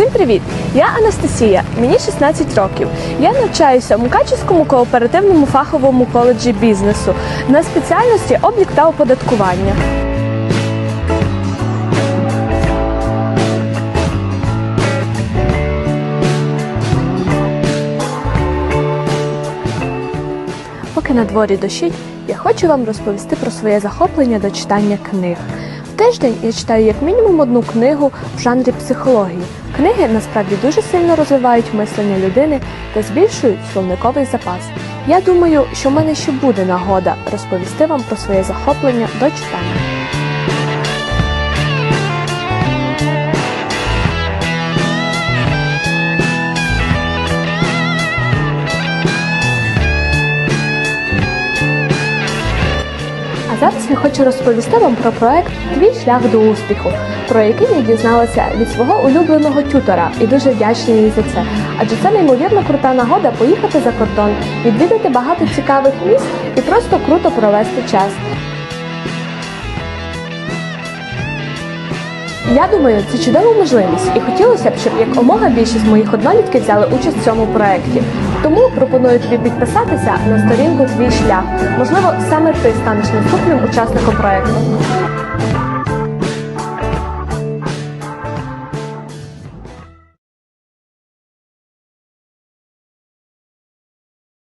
Всім привіт! Я Анастасія, мені 16 років. Я навчаюся у Мукачівському кооперативному фаховому коледжі бізнесу на спеціальності облік та оподаткування. Поки на дворі дощить, я хочу вам розповісти про своє захоплення до читання книг. Тиждень я читаю як мінімум одну книгу в жанрі психології. Книги насправді дуже сильно розвивають мислення людини та збільшують словниковий запас. Я думаю, що в мене ще буде нагода розповісти вам про своє захоплення до читання. Зараз я хочу розповісти вам про проект Твій шлях до успіху, про який я дізналася від свого улюбленого тютора і дуже вдячна їй за це. Адже це неймовірно крута нагода поїхати за кордон, відвідати багато цікавих місць і просто круто провести час. Я думаю, це чудова можливість, і хотілося б, щоб як омога більшість моїх однолітків взяли участь в цьому проєкті. Тому пропоную тобі підписатися на сторінку Твій шлях. Можливо, саме ти станеш наступним учасником проєкту.